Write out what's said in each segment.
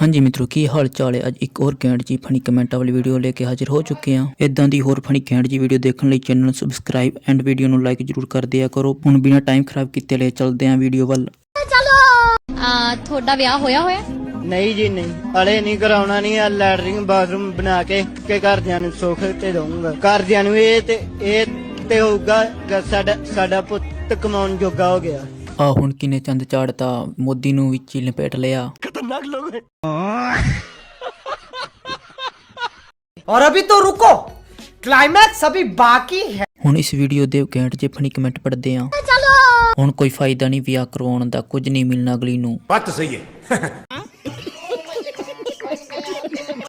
ਹਾਂਜੀ ਮਿੱਤਰੋ ਕੀ ਹਾਲ ਚਾਲ ਹੈ? ਅੱਜ ਇੱਕ ਹੋਰ ਕੈਂਟ ਜੀ ਫਨੀ ਕਮੈਂਟਾਂ ਵਾਲੀ ਵੀਡੀਓ ਲੈ ਕੇ ਹਾਜ਼ਰ ਹੋ ਚੁੱਕੇ ਹਾਂ। ਇਦਾਂ ਦੀ ਹੋਰ ਫਨੀ ਕੈਂਟ ਜੀ ਵੀਡੀਓ ਦੇਖਣ ਲਈ ਚੈਨਲ ਨੂੰ ਸਬਸਕ੍ਰਾਈਬ ਐਂਡ ਵੀਡੀਓ ਨੂੰ ਲਾਈਕ ਜਰੂਰ ਕਰ ਦਿਆ ਕਰੋ। ਹੁਣ ਬਿਨਾਂ ਟਾਈਮ ਖਰਾਬ ਕੀਤੇ ਲੈ ਚੱਲਦੇ ਹਾਂ ਵੀਡੀਓ ਵੱਲ। ਆ ਤੁਹਾਡਾ ਵਿਆਹ ਹੋਇਆ ਹੋਇਆ? ਨਹੀਂ ਜੀ ਨਹੀਂ। ਹਲੇ ਨਹੀਂ ਕਰਾਉਣਾ ਨਹੀਂ ਆ ਲੈਟਰਿੰਗ ਬਾਥਰੂਮ ਬਣਾ ਕੇ ਕੇ ਘਰਦਿਆਂ ਨੂੰ ਸੁੱਖ ਤੇ ਦਊਂਗਾ। ਘਰਦਿਆਂ ਨੂੰ ਇਹ ਤੇ ਇਹ ਤੇ ਹੋਊਗਾ ਕਿ ਸਾਡਾ ਸਾਡਾ ਪੁੱਤ ਕਮਾਉਣ ਜੋਗਾ ਹੋ ਗਿਆ। ਆ ਹੁਣ ਕਿਨੇ ਚੰਦ ਚਾੜਤਾ ਮੋਦੀ ਨੂੰ ਵਿੱਚ ਹੀ ਲਪੇਟ ਲਿਆ। और अभी तो रुको क्लाइमैक्स अभी बाकी है ਹੁਣ ਇਸ ਵੀਡੀਓ ਦੇ ਕੈਂਟ ਜੇ ਫਨੀ ਕਮੈਂਟ ਪੜਦੇ ਹਾਂ ਹੁਣ ਕੋਈ ਫਾਇਦਾ ਨਹੀਂ ਵਿਆਹ ਕਰਵਾਉਣ ਦਾ ਕੁਝ ਨਹੀਂ ਮਿਲਣਾ ਅਗਲੀ ਨੂੰ ਬਾਤ ਤਾਂ ਸਹੀ ਹੈ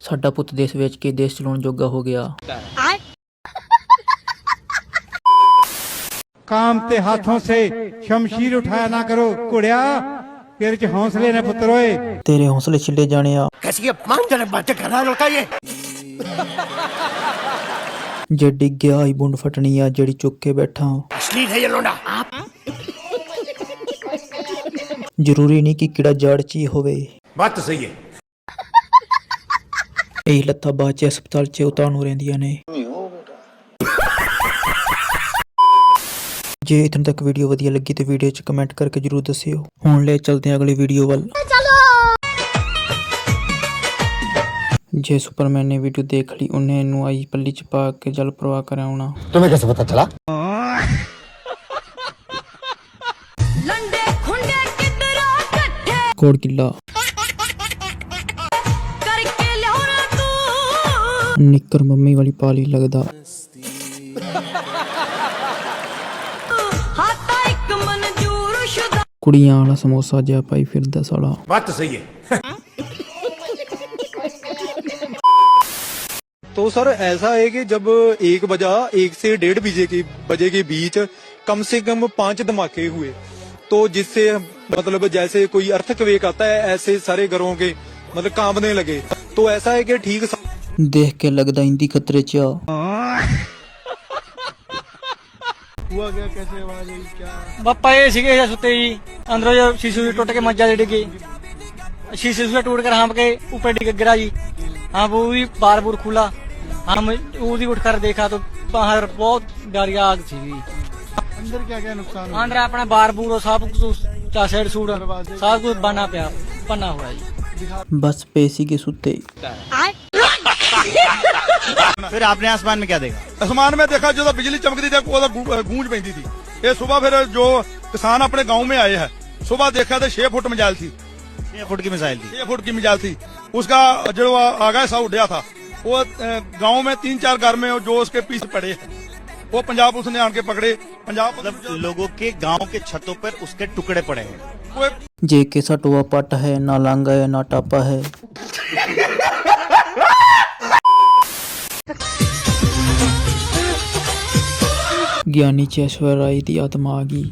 ਸਾਡਾ ਪੁੱਤ ਦੇਸ਼ ਵੇਚ ਕੇ ਦੇਸ਼ ਚਲਾਉਣ ਜੋਗਾ ਹੋ ਗਿਆ काम ते हाथों से शमशीर उठाया ना करो कुड़िया ਤੇਰੇ ਚ ਹੌਸਲੇ ਨੇ ਪੁੱਤਰ ਓਏ। ਤੇਰੇ ਹੌਸਲੇ ਛਿੱਲੇ ਜਾਣੇ ਆ। ਕੈਸੀ ਅਪਮਾਨਜਨਕ ਬਾਤ ਕਰ ਰਹਾ ਲੜਕਾ ਇਹ ਗਿਆ ਹੀ ਬੁੰਡ ਫਟਣੀ ਆ ਜਿਹੜੀ ਚੁੱਕ ਕੇ ਬੈਠਾ। ਅਸਲੀ ਹੈ ਇਹ ਲੋਂਡਾ। ਆਪ। ਜ਼ਰੂਰੀ ਨਹੀਂ ਕਿ ਕਿੜਾ ਜੜ ਚ ਹੀ ਹੋਵੇ। ਬਾਤ ਸਹੀ ਹੈ। ਇਹ ਲੱਤਾਂ ਬਾਅਦ ਚ ਹਸਪਤਾਲ ਚ ਉਤਾਂ ਨੂੰ ਰਹਿੰਦੀਆਂ ਨੇ। ਜੇ ਇਤਨ ਤੱਕ ਵੀਡੀਓ ਵਧੀਆ ਲੱਗੀ ਤੇ ਵੀਡੀਓ ਚ ਕਮੈਂਟ ਕਰਕੇ ਜਰੂਰ ਦੱਸਿਓ ਹੁਣ ਲੈ ਚਲਦੇ ਹਾਂ ਅਗਲੀ ਵੀਡੀਓ ਵੱਲ ਜੇ ਸੁਪਰਮੈਨ ਨੇ ਵੀਡੀਓ ਦੇਖ ਲਈ ਉਹਨੇ ਇਹਨੂੰ ਆਈ ਪੱਲੀ ਚ ਪਾ ਕੇ ਜਲ ਪ੍ਰਵਾਹ ਕਰਾਉਣਾ तुम्हें कैसे पता चला ਲੰਡੇ ਖੁੰਡੇ ਕਿੱਧਰੋਂ ਇਕੱਠੇ ਕੋੜ ਕਿੱਲਾ ਕਰਕੇ ਲਿਆਉਣਾ ਤੂੰ ਨਿੱਕਰ ਮੰਮੀ ਵਾਲੀ ਪਾਲੀ ਲੱਗਦਾ ਕੁੜੀਆਂ ਵਾਲਾ ਸਮੋਸਾ ਜਿਹਾ ਪਾਈ ਫਿਰਦਾ ਸਾਲਾ बात तो सही है तो सर ऐसा है कि जब एक बजा एक से डेढ़ बजे के बजे के बीच कम से कम पांच धमाके हुए तो जिससे मतलब जैसे कोई अर्थक्वेक आता है ऐसे सारे घरों के मतलब कांपने लगे तो ऐसा है कि ठीक स- ਦੇਖ ਕੇ ਲੱਗਦਾ ਇੰਦੀ ਖਤਰੇ ਚ ਆ ਪਾਪਾ ਇਹ ਸੀਗੇ ਜਾਂ ਸੁੱਤੇ ਜੀ ਅੰਦਰੋਂ अंदर जो शीशे टूट के मज्जा डिग गई शीशे से टूट कर हाँ के ऊपर डिग गिरा जी हाँ वो भी बार बुर खुला हम उदी उठ कर देखा तो बाहर बहुत डर आग थी अंदर क्या क्या नुकसान अंदर अपना बार बूर सब कुछ साइड सूट सब कुछ बना पिया बना हुआ जी बस पेशी के सुते फिर आपने आसमान में क्या देखा आसमान में देखा जो बिजली चमकती थी गूंज पैंती थी ये सुबह फिर जो किसान अपने गाँव में आए हैं सुबह देखा तो छह फुट मिजाइल थी। छह फुट की मिजाइल थी। छह फुट की मिजाइल थी। उसका जो आगा सा उड़ा था वो गाँव में तीन चार घर में जो उसके पीस पड़े हैं वो पंजाब पुलिस ने आके पकड़े। पंजाब मतलब लोगों के गाँव के छतों पर उसके टुकड़े पड़े हैं। जे के सटुआ पट है ना लांगा है ना टापा है। ਗਿਆਨੀ ਚ ਐਸ਼ਵਰ ਰਾਏ ਦੀ ਆਤਮਾ ਆ ਗਈ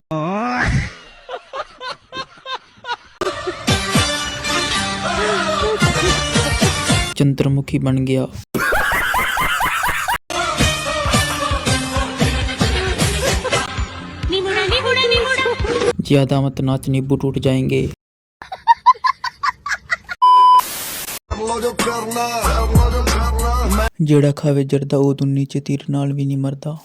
ਚੰਦਰਮੁਖੀ ਬਣ ਗਿਆ ਨਿਮੁੜਾ ਨਿਮੁੜਾ ਨਿਮੁੜਾ ज्यादा मत नाच नींबू टूट जाएंगे ਜਿਹੜਾ ਖਾਵੇ ਜਰਦਾ ਉਹ ਦੁੰਨੀ ਚ ਤੀਰ ਨਾਲ ਵੀ ਨਹੀਂ ਮਰਦਾ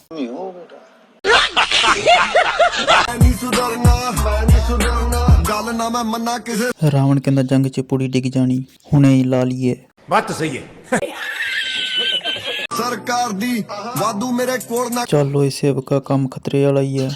ਗੱਲ ਨਾ ਮੰਨਾ ਕਿਸੇ ਰਾਵਣ ਕਹਿੰਦਾ ਜੰਗ 'ਚ ਪੂਰੀ ਡਿੱਗ ਜਾਣੀ ਹੁਣੇ ਲਾ ਲਈਏ। ਬੱਤ ਸਹੀ ਹੈ। ਸਰਕਾਰ ਦੀ ਵਾਧੂ ਮੇਰੇ ਕੋਲ ਨਾ ਚਲੋ ਇਹ ਸੇਵਕਾ ਕੰਮ ਖਤਰੇ ਵਾਲਾ ਹੀ ਹੈ।